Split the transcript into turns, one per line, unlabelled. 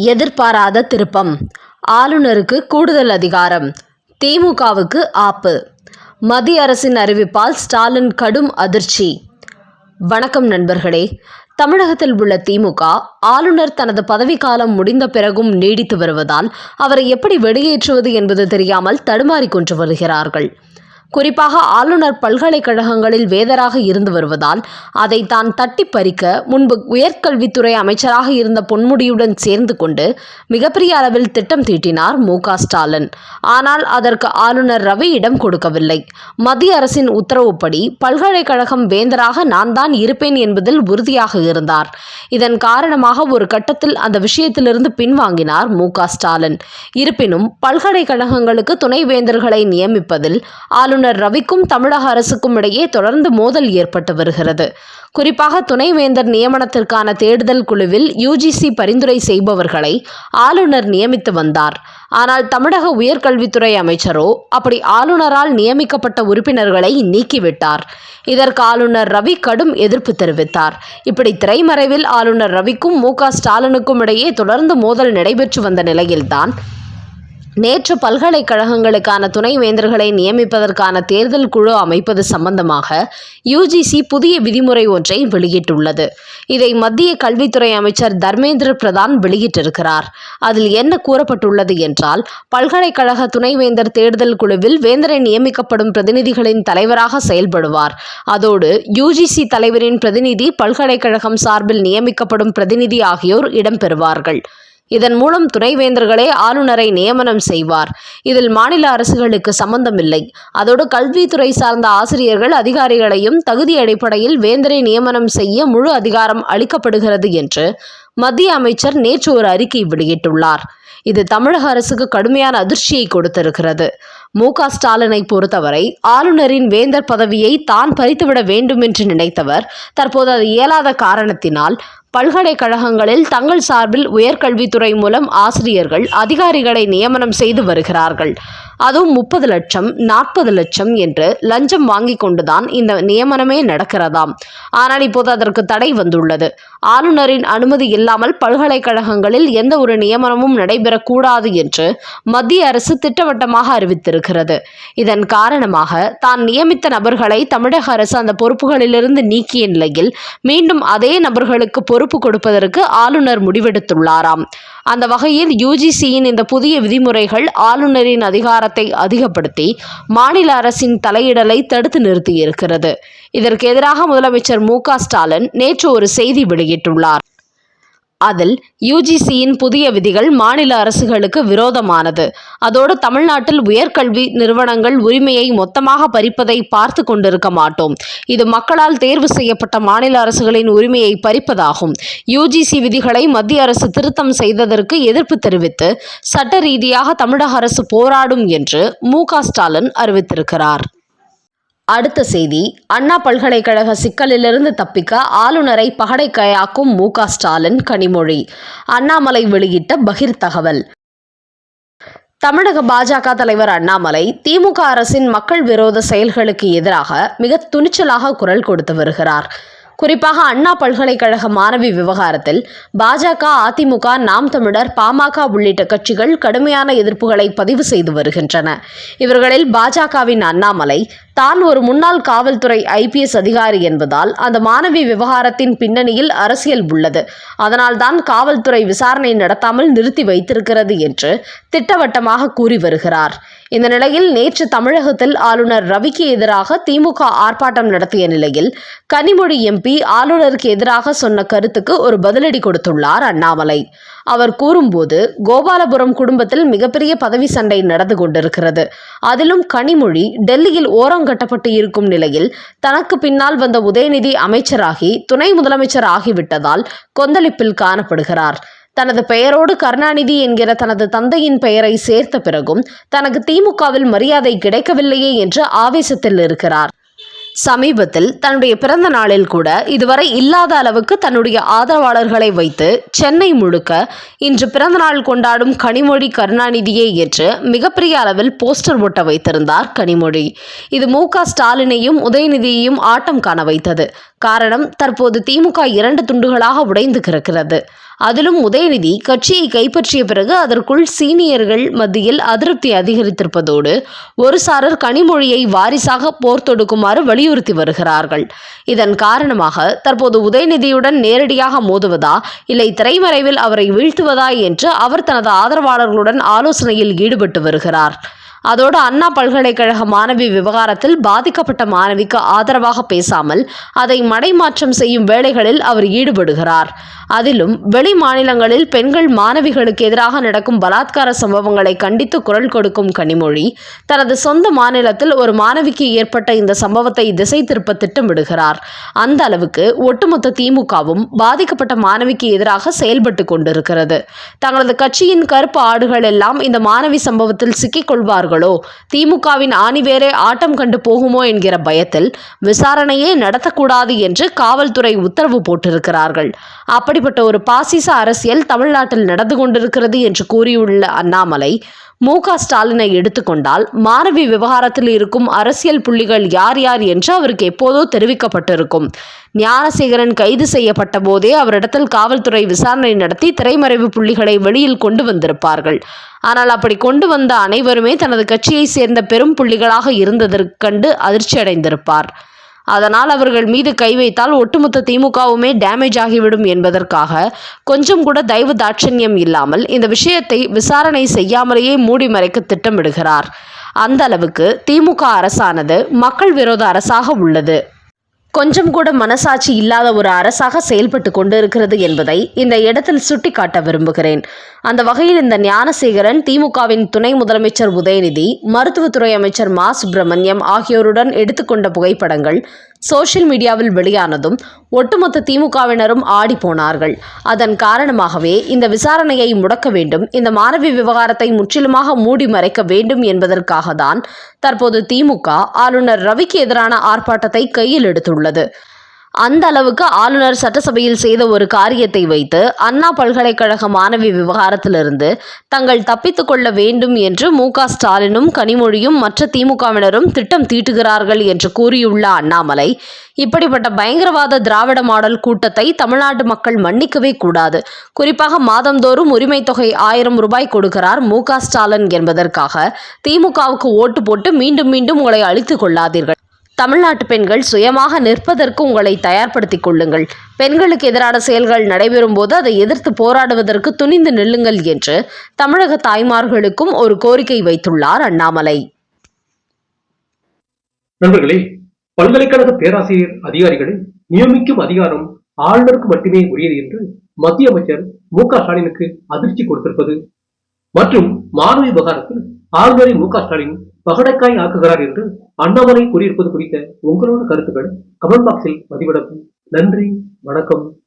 எதிர்பாராத திருப்பம். ஆளுநருக்கு கூடுதல் அதிகாரம். திமுகவுக்கு ஆப்பு. மத்திய அரசின் அறிவிப்பால் ஸ்டாலின் கடும் அதிர்ச்சி. வணக்கம் நண்பர்களே. தமிழகத்தில் உள்ள திமுக ஆளுநர் தனது பதவிக்காலம் முடிந்த பிறகும் நீடித்து வருவதால் அவரை எப்படி வெளியேற்றுவது என்பது தெரியாமல் தடுமாறிக் கொண்டு வருகிறார்கள். குறிப்பாக ஆளுநர் பல்கலைக்கழகங்களில் வேதராக இருந்து வருவதால் அதை தான் தட்டி பறிக்க முன்பு உயர்கல்வித்துறை அமைச்சராக இருந்த பொன்முடியுடன் சேர்ந்து கொண்டு மிகப்பெரிய அளவில் திட்டம் தீட்டினார் மு ஸ்டாலின். ஆனால் அதற்கு ஆளுநர் ரவி இடம் கொடுக்கவில்லை. மத்திய அரசின் உத்தரவுப்படி பல்கலைக்கழகம் வேந்தராக நான் தான் இருப்பேன் என்பதில் உறுதியாக இருந்தார். இதன் காரணமாக ஒரு கட்டத்தில் அந்த விஷயத்திலிருந்து பின்வாங்கினார் மு ஸ்டாலின். இருப்பினும் பல்கலைக்கழகங்களுக்கு துணைவேந்தர்களை நியமிப்பதில் ஆளுநர் ரவிக்கும் தமிழக அரசுக்கும் இடையே தொடர்ந்து மோதல் ஏற்பட்டு வருகிறது. குறிப்பாக துணைவேந்தர் நியமனத்திற்கான தேடுதல் குழுவில் யுஜிசி பரிந்துரை செய்பவர்களை ஆளுநர் நியமித்து வந்தார். ஆனால் தமிழக உயர்கல்வித்துறை அமைச்சரோ அப்படி ஆளுநரால் நியமிக்கப்பட்ட உறுப்பினர்களை நீக்கிவிட்டார். இதற்கு ஆளுநர் ரவி கடும் எதிர்ப்பு தெரிவித்தார். இப்படி திரைமறைவில் ஆளுநர் ரவிக்கும் மு க ஸ்டாலினுக்கும் இடையே தொடர்ந்து மோதல் நடைபெற்று வந்த நிலையில்தான் நேற்று பல்கலைக்கழகங்களுக்கான துணைவேந்தர்களை நியமிப்பதற்கான தேர்தல் குழு அமைப்பது சம்பந்தமாக யுஜிசி புதிய விதிமுறை ஒன்றை வெளியிட்டுள்ளது. இதை மத்திய கல்வித்துறை அமைச்சர் தர்மேந்திர பிரதான் வெளியிட்டிருக்கிறார். அதில் என்ன கூறப்பட்டுள்ளது என்றால் பல்கலைக்கழக துணைவேந்தர் தேர்தல் குழுவில் வேந்தரை நியமிக்கப்படும் பிரதிநிதிகளின் தலைவராக செயல்படுவார். அதோடு யுஜிசி தலைவரின் பிரதிநிதி பல்கலைக்கழகம் சார்பில் நியமிக்கப்படும் பிரதிநிதி ஆகியோர் இடம்பெறுவார்கள். இதன் மூலம் துணைவேந்தர்களே ஆளுநரை நியமனம் செய்வார். இதில் மாநில அரசுகளுக்கு சம்பந்தமில்லை. அதோடு கல்வித்துறை சார்ந்த ஆசிரியர்கள் அதிகாரிகளையும் தகுதி அடிப்படையில் வேந்தரை நியமனம் செய்ய முழு அதிகாரம் அளிக்கப்படுகிறது என்று மத்திய அமைச்சர் நேற்று ஒரு அறிக்கை வெளியிட்டுள்ளார். இது தமிழக அரசுக்கு கடுமையான அதிர்ச்சியை கொடுத்திருக்கிறது. மு க ஸ்டாலினை பொறுத்தவரை ஆளுநரின் வேந்தர் பதவியை தான் பறித்துவிட வேண்டும் என்று நினைத்தவர் தற்போது அது இயலாத காரணத்தினால் பல்கலைக்கழகங்களில் தங்கள் சார்பில் உயர்கல்வித்துறை மூலம் ஆசிரியர்கள் அதிகாரிகளை நியமனம் செய்து வருகிறார்கள். அதுவும் முப்பது லட்சம் நாற்பது லட்சம் என்று லஞ்சம் வாங்கி கொண்டுதான் இந்த நியமனமே நடக்கிறதாம். ஆனால் இப்போது அதற்கு தடை வந்துள்ளது. ஆளுநரின் அனுமதி இல்லாமல் பல்கலைக்கழகங்களில் எந்த ஒரு நியமனமும் நடைபெறக்கூடாது என்று மத்திய அரசு திட்டவட்டமாக அறிவித்திருக்கிறது. இதன் காரணமாக தான் நியமித்த நபர்களை தமிழக அரசு அந்த பொறுப்புகளிலிருந்து நீக்கிய நிலையில் மீண்டும் அதே நபர்களுக்கு பொறுப்பு கொடுப்பதற்கு ஆளுநர் முடிவெடுத்துள்ளாராம். அந்த வகையில் யுஜிசியின் இந்த புதிய விதிமுறைகள் ஆளுநரின் அதிகாரத்தை அதிகப்படுத்தி மாநில அரசின் தலையிடலை தடுத்து நிறுத்தியிருக்கிறது. இதற்கு எதிராக முதலமைச்சர் மு க ஸ்டாலின் நேற்று ஒரு செய்தி வெளியிட்டுள்ளார். அதில் யுஜிசியின் புதிய விதிகள் மாநில அரசுகளுக்கு விரோதமானது. அதோடு தமிழ்நாட்டில் உயர்கல்வி நிறுவனங்கள் உரிமையை மொத்தமாக பறிப்பதை பார்த்து கொண்டிருக்க மாட்டோம். இது மக்களால் தேர்வு செய்யப்பட்ட மாநில அரசுகளின் உரிமையை பறிப்பதாகும். யுஜிசி விதிகளை மத்திய அரசு திருத்தம் செய்ததற்கு எதிர்ப்பு தெரிவித்து சட்ட ரீதியாக தமிழக அரசு போராடும் என்று மு க ஸ்டாலின் அறிவித்திருக்கிறார். அடுத்த செய்தி. அண்ணா பல்கலைக்கழக சிக்கலிலிருந்து தப்பிக்க ஆளுநரை பகடைக்கையாக்கும் மு க ஸ்டாலின் கனிமொழி. அண்ணாமலை வெளியிட்ட பகிர் தகவல். தமிழக பாஜக தலைவர் அண்ணாமலை திமுக அரசின் மக்கள் விரோத செயல்களுக்கு எதிராக மிக துணிச்சலாக குரல் கொடுத்து வருகிறார். குறிப்பாக அண்ணா பல்கலைக்கழக மாணவி விவகாரத்தில் பாஜக அதிமுக நாம் தமிழர் பாமக உள்ளிட்ட கட்சிகள் கடுமையான எதிர்ப்புகளை பதிவு செய்து வருகின்றன. இவர்களில் பாஜகவின் அண்ணாமலை தான் ஒரு முன்னாள் காவல்துறை ஐபிஎஸ் அதிகாரி என்பதால் அந்த மாணவி விவகாரத்தின் பின்னணியில் அரசியல் உள்ளது. அதனால்தான் காவல்துறை விசாரணை நடத்தாமல் நிறுத்தி வைத்திருக்கிறது என்று திட்டவட்டமாக கூறி வருகிறார். இந்த நிலையில் நேற்று தமிழகத்தில் ஆளுநர் ரவிக்கு எதிராக திமுக ஆர்ப்பாட்டம் நடத்திய நிலையில் கனிமொழி எம்பி ஆளுநருக்கு எதிராக சொன்ன கருத்துக்கு ஒரு பதிலடி கொடுத்துள்ளார் அண்ணாமலை. அவர் கூறும்போது கோபாலபுரம் குடும்பத்தில் மிகப்பெரிய பதவி சண்டை நடந்து கொண்டிருக்கிறது. அதிலும் கனிமொழி டெல்லியில் ஓரங்கட்டப்பட்டு இருக்கும் நிலையில் தனக்கு பின்னால் வந்த உதயநிதி அமைச்சராகி துணை முதலமைச்சர் ஆகிவிட்டதால் கொந்தளிப்பில் காணப்படுகிறார். தனது பெயரோடு கருணாநிதி என்கிற தனது தந்தையின் பெயரை சேர்த்த பிறகும் தனக்கு திமுகவில் மரியாதை கிடைக்கவில்லையே என்று ஆவேசத்தில் இருக்கிறார். சமீபத்தில் தன்னுடைய பிறந்த நாளில் கூட இதுவரை இல்லாத அளவுக்கு தன்னுடைய ஆதரவாளர்களை வைத்து சென்னை முழுக்க இன்று பிறந்தநாள் கொண்டாடும் கனிமொழி கருணாநிதியை ஏற்று மிகப்பெரிய அளவில் போஸ்டர் ஒட்ட வைத்திருந்தார் கனிமொழி. இது மு க ஸ்டாலினையும் உதயநிதியையும் ஆட்டம் காண வைத்தது. காரணம் தற்போது திமுக இரண்டு துண்டுகளாக உடைந்து கிடக்கிறது. அதிலும் உதயநிதி கட்சியை கைப்பற்றிய பிறகு அதற்குள் சீனியர்கள் மத்தியில் அதிருப்தி அதிகரித்திருப்பதோடு ஒரு சாரர் கனிமொழியை வாரிசாக போர் தொடுக்குமாறு வலியுறுத்தி வருகிறார்கள். இதன் காரணமாக தற்போது உதயநிதியுடன் நேரடியாக மோதுவதா இல்லை திரைமறைவில் அவரை வீழ்த்துவதா என்று அவர் தனது ஆதரவாளர்களுடன் ஆலோசனையில் ஈடுபட்டு வருகிறார். அதோடு அண்ணா பல்கலைக்கழக மாணவி விவகாரத்தில் பாதிக்கப்பட்ட மாணவிக்கு ஆதரவாக பேசாமல் அதை மடைமாற்றம் செய்யும் வேலைகளில் அவர் ஈடுபடுகிறார். அதிலும் வெளி மாநிலங்களில் பெண்கள் மாணவிகளுக்கு எதிராக நடக்கும் பலாத்கார சம்பவங்களை கண்டித்து குரல் கொடுக்கும் கனிமொழி தனது சொந்த மாநிலத்தில் ஒரு மாணவிக்கு ஏற்பட்ட இந்த சம்பவத்தை திசை திருப்ப திட்டமிடுகிறார். அந்த அளவுக்கு ஒட்டுமொத்த திமுகவும் பாதிக்கப்பட்ட மாணவிக்கு எதிராக செயல்பட்டு கொண்டிருக்கிறது. தங்களது கட்சியின் கருப்பு ஆடுகள் எல்லாம் இந்த மாணவி சம்பவத்தில் சிக்கிக்கொள்வார்களோ திமுகவின் ஆணிவேரே ஆட்டம் கண்டு போகுமோ என்கிற பயத்தில் விசாரணையே நடத்தக்கூடாது என்று காவல்துறை உத்தரவு போட்டிருக்கிறார்கள். அப்படி அப்படிப்பட்ட ஒரு பாசிச அரசியல் தமிழ்நாட்டில் நடந்து கொண்டிருக்கிறது என்று கூறியுள்ள அண்ணாமலை மு க ஸ்டாலினை எடுத்துக்கொண்டால் மாணவி விவகாரத்தில் இருக்கும் அரசியல் புள்ளிகள் யார் யார் என்று அவருக்கு எப்போதோ தெரிவிக்கப்பட்டிருக்கும். ஞானசேகரன் கைது செய்யப்பட்ட போதே அவரிடத்தில் காவல்துறை விசாரணை நடத்தி திரைமறைவு புள்ளிகளை வெளியில் கொண்டு வந்திருப்பார்கள். ஆனால் அப்படி கொண்டு வந்த அனைவருமே தனது கட்சியை சேர்ந்த பெரும் புள்ளிகளாக இருந்ததற்கு கண்டு அதிர்ச்சி அடைந்திருப்பார் அதனால் அவர்கள் மீது கை வைத்தால் ஒட்டுமொத்த திமுகவுமே டேமேஜ் ஆகிவிடும் என்பதற்காக கொஞ்சம் கூட தயவு தாட்சண்யம் இல்லாமல் இந்த விஷயத்தை விசாரணை செய்யாமலேயே மூடி மறைக்க திட்டமிடுகிறார். அந்த அளவுக்கு திமுக அரசானது மக்கள் விரோத அரசாக உள்ளது. கொஞ்சம் கூட மனசாட்சி இல்லாத ஒரு அரசாக செயல்பட்டு கொண்டிருக்கிறது என்பதை இந்த இடத்தில் சுட்டிக்காட்ட விரும்புகிறேன். அந்த வகையில் இந்த ஞானசேகரன் திமுகவின் துணை முதலமைச்சர் உதயநிதி மருத்துவத்துறை அமைச்சர் மா. சுப்பிரமணியம் ஆகியோருடன் எடுத்துக்கொண்ட புகைப்படங்கள் சோஷியல் மீடியாவில் வெளியானதும் ஒட்டுமொத்த திமுகவினரும் ஆடி போனார்கள். அதன் காரணமாகவே இந்த விசாரணையை முடக்க வேண்டும் இந்த மாணவி விவகாரத்தை முற்றிலுமாக மூடி மறைக்க வேண்டும் என்பதற்காக தான் தற்போது திமுக ஆளுநர் ரவிக்கு எதிரான ஆர்ப்பாட்டத்தை கையில் எடுத்துள்ளது. அந்த அளவுக்கு ஆளுநர் சட்டசபையில் செய்த ஒரு காரியத்தை வைத்து அண்ணா பல்கலைக்கழக மாணவி விவகாரத்திலிருந்து தங்கள் தப்பித்துக் கொள்ள வேண்டும் என்று மு க ஸ்டாலினும் கனிமொழியும் மற்ற திமுகவினரும் திட்டம் தீட்டுகிறார்கள் என்று கூறியுள்ள அண்ணாமலை இப்படிப்பட்ட பயங்கரவாத திராவிட மாடல் கூட்டத்தை தமிழ்நாட்டு மக்கள் மன்னிக்கவே கூடாது. குறிப்பாக மாதந்தோறும் உரிமை தொகை ஆயிரம் ரூபாய் கொடுக்கிறார் மு க ஸ்டாலின் என்பதற்காக திமுகவுக்கு ஓட்டு போட்டு மீண்டும் மீண்டும் உங்களை அழித்துக் கொள்ளாதீர்கள். தமிழ்நாட்டு பெண்கள் சுயமாக நிற்பதற்கு உங்களை தயார்படுத்திக் கொள்ளுங்கள். பெண்களுக்கு எதிரான செயல்கள் நடைபெறும் போது அதை எதிர்த்து போராடுவதற்கு துணிந்து நில்லுங்கள் என்று தமிழக தாய்மார்களுக்கும் ஒரு கோரிக்கை வைத்துள்ளார் அண்ணாமலை.
நண்பர்களே பல்கலைக்கழக பேராசிரியர் அதிகாரிகளை நியமிக்கும் அதிகாரம் ஆளுநருக்கு மட்டுமே உரியது என்று மத்திய அமைச்சர் மு க ஸ்டாலினுக்கு அதிர்ச்சி கொடுத்திருப்பது மற்றும் மாணவி விவகாரத்தில் ஆளுநரை மு க ஸ்டாலின் பகடைக்காய் ஆக்குகிறார் என்று அண்ணாமலை கூறியிருப்பது குறித்த உங்களோட கருத்துக்கள் கமெண்ட் பாக்ஸில் பதிவிடவும். நன்றி வணக்கம்.